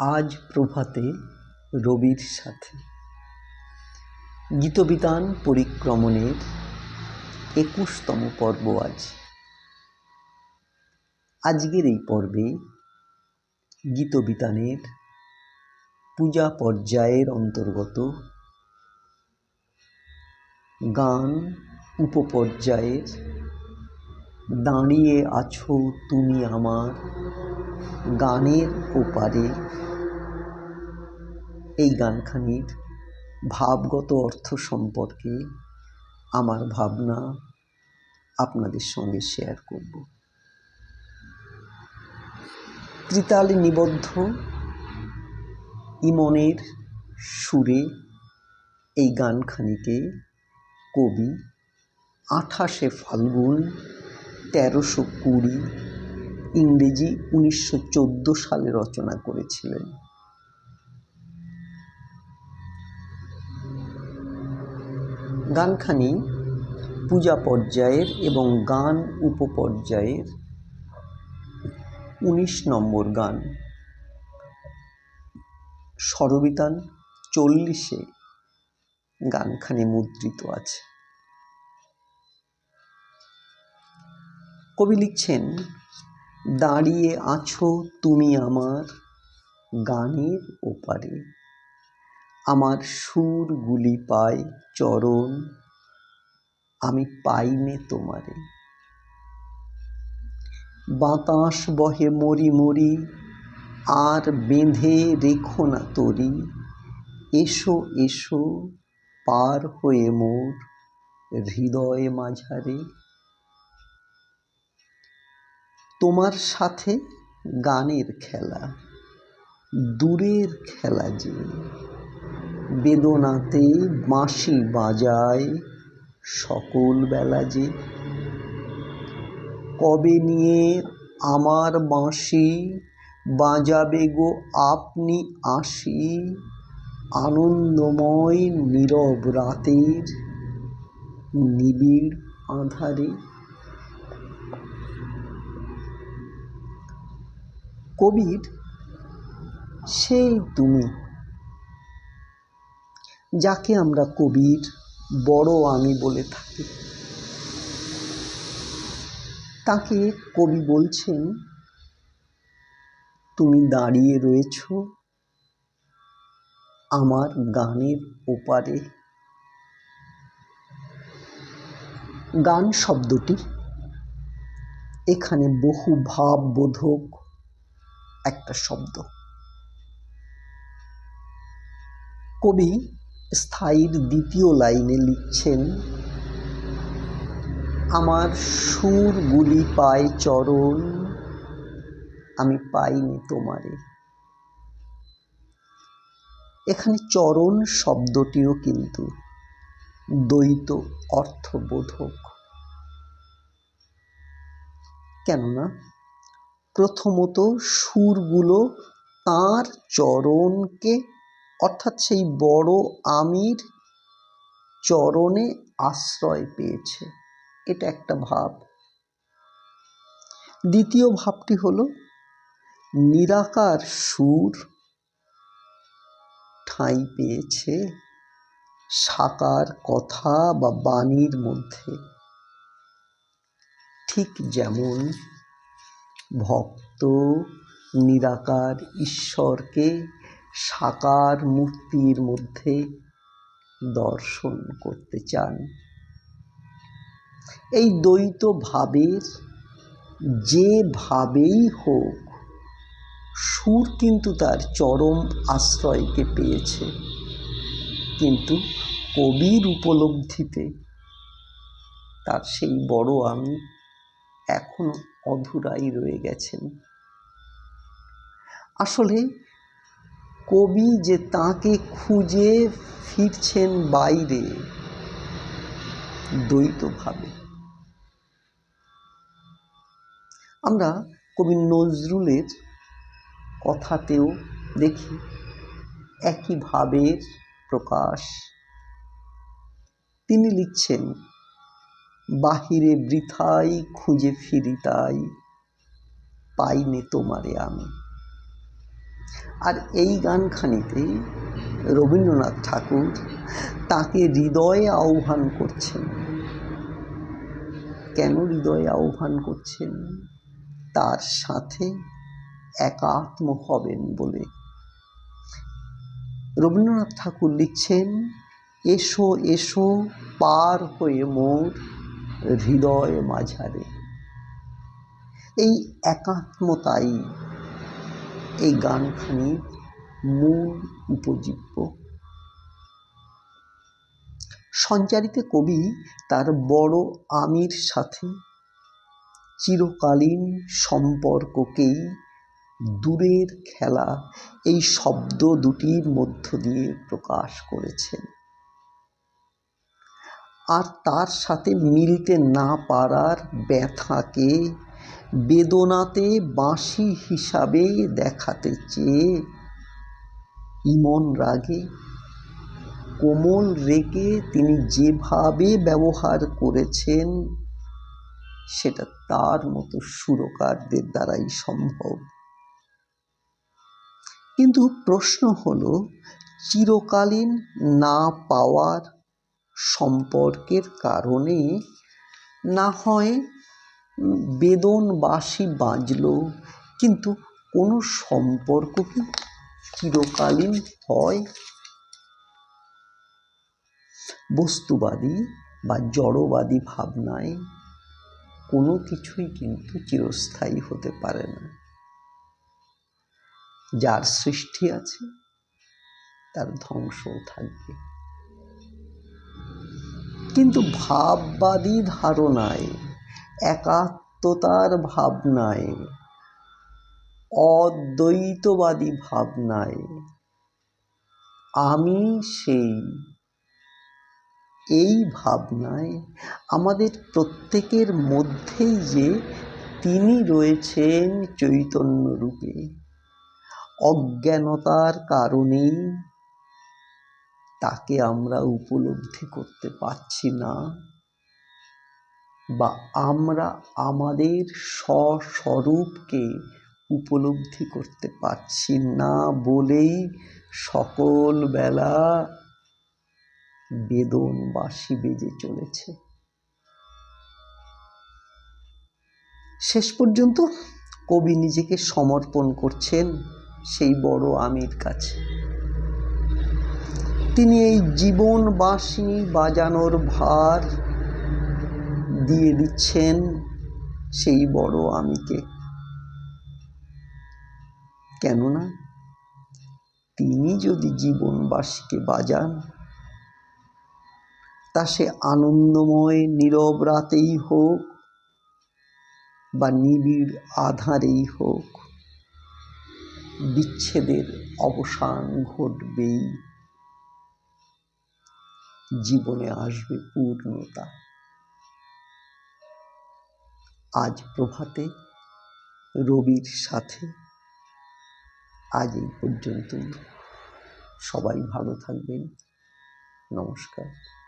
আজ প্রভাতে রবির সাথে। গীতবিতান পরিক্রমণের একুশতম পর্ব আজ। আজকের এই পর্বে গীতবিতানের পূজা পর্যায়ের অন্তর্গত গান উপপর্যায়ের দাঁড়িয়ে আছো তুমি আমার গানের ওপারে এই গানখানির ভাবগত অর্থ সম্পর্কে আমার ভাবনা আপনাদের সঙ্গে শেয়ার করব। ত্রিতালে নিবদ্ধ ইমনের সুরে এই গানখানিকে কবি আঠাশে ফাল্গুন তেরোশো কুড়ি ইংরেজি উনিশশো চোদ্দ সালে রচনা করেছিলেন। গানখানি, পূজা পর্যায়ের এবং গান উপপর্যায়ের উনিশ নম্বর গান। স্বরবিতান চল্লিশে গানখানি মুদ্রিত আছে। কবি লিখছেন, দাঁড়িয়ে আছো তুমি আমার গানের ওপারে। আমার সুরগুলি পাই চরণ, আমি পাইনে তোমারে। বাতাস বহে মরি মরি, আর বেঁধে রেখো না তরি। এসো এসো, পার হয়ে মোর হৃদয় মাঝারে। তোমার সাথে গানের খেলা, দূরের খেলা যে। বেদনাতে বাঁশি বাজায় সকল বেলা যে। কবে নিয়ে আমার বাঁশি বাজাবে গো আপনি আসি। আনন্দময় নীরব রাতের নিবিড় আধারে। কবির, সেই তুমি যাকে আমরা কবির বড় আমি বলে থাকি। তাকে কবি বলছেন, তুমি দাঁড়িয়ে রয়েছ আমার গানের ওপারে। গান শব্দটি এখানে বহু ভাববোধক একটা শব্দ। কবি স্থায়ীর দ্বিতীয় লাইনে লিখছেন, আমার সুরগুলি পায় চরণ, আমি পাইনি তোমারে। এখানে চরণ শব্দটিও কিন্তু দ্বৈত অর্থবোধক। কেননা প্রথমত সুরগুলো তার চরণকে অর্থাৎ সেই বড় আমির চরণে আশ্রয় পেয়েছে। এটা একটা ভাব। দ্বিতীয় ভাবটি হলো, নিরাকার সুর ঠাঁই পেয়েছে সাকার কথা বা বাণীর মধ্যে। ঠিক যেমন ভক্ত নিরাকার ঈশ্বরকে সাকার মূর্তির মধ্যে দর্শন করতে চান। এই দ্বৈত ভাবের, যে ভাবেই হোক, সুর কিন্তু তার চরম আশ্রয়কে পেয়েছে। কিন্তু কবির উপলব্ধিতে তার সেই বড় আমি এখনও অধুরাই রয়ে গেছেন। আসলে কবি যে তাকে খুঁজে ফিরছেন বাইরে, দ্বৈতভাবে। আমরা কবি নজরুলের কথাতেও দেখি, একই ভাবের প্রকাশ। তিনি লিখছেন, বাহিরে বৃথাই, খুঁজে ফিরি তাই, পাইনে তোমারে আমি। আর এই গানখানিতেই রবীন্দ্রনাথ ঠাকুর তাকে হৃদয়ে আহ্বান করছেন। কেন হৃদয়ে আহ্বান করছেন? তার সাথে একাত্ম হবেন বলে। রবীন্দ্রনাথ ঠাকুর লিখছেন, এসো এসো পার হয়ে মোর হৃদয় মাঝারে। এই একাত্মতাই এই গানখানির মূল উপজীব্য। সঞ্চারিতে কবি তার বড় আমির সাথে চিরকালীন সম্পর্ককেই দূরের খেলা এই শব্দ দুটির মধ্য দিয়ে প্রকাশ করেছেন। আর তার সাথে মিলতে না পারার ব্যথাকে বেদনাতে বাঁশি হিসাবে দেখাতে চেয়ে ইমন রাগে। কোমল রেগে তিনি যেভাবে ব্যবহার করেছেন, সেটা তার মতো সুরকারদের দ্বারাই সম্ভব। কিন্তু প্রশ্ন হলো, চিরকালীন না পাওয়ার সম্পর্কের কারণে? না হয় বেদন বাসি বাজল, কিন্তু কোনো সম্পর্ক কি চিরকালীন হয়? বস্তুবাদী বা জড়বাদী ভাবনায় কোনো কিছুই কিন্তু চিরস্থায়ী হতে পারে না। যার সৃষ্টি আছে, তার ধ্বংসও থাকবে। কিন্তু ভাববাদী ধারণায় একাত্মতার ভাবনায়, অদ্বৈতবাদী ভাবনায়, আমি সেই, এই ভাবনায় আমাদের প্রত্যেকের মধ্যেই যে তিনি রয়েছেন চৈতন্য রূপে, অজ্ঞানতার কারণেই তাকে আমরা উপলব্ধি করতে পারছি না। বা আমরা আমাদের স্বস্বরূপকে উপলব্ধি করতে পারছি না বলেই সকল বেলা বেদন বাঁশি বেজে চলেছে। শেষ পর্যন্ত কবি নিজেকে সমর্পণ করছেন সেই বড় আমির কাছে। তিনি এই জীবন বাঁশি বাজানোর ভার দিয়ে দিচ্ছেন সেই বড় আমিকে। কেননা তিনি যদি জীবনবাসীকে বাজান, তা সে আনন্দময় নীরব রাতেই হোক বা নিবিড় আধারেই হোক, বিচ্ছেদের অবসান ঘটবেই। জীবনে আসবে পূর্ণতা। আজ প্রভাতে রবির সাথে। আজ এই পর্যন্তই। সবাই ভালো থাকবেন। নমস্কার।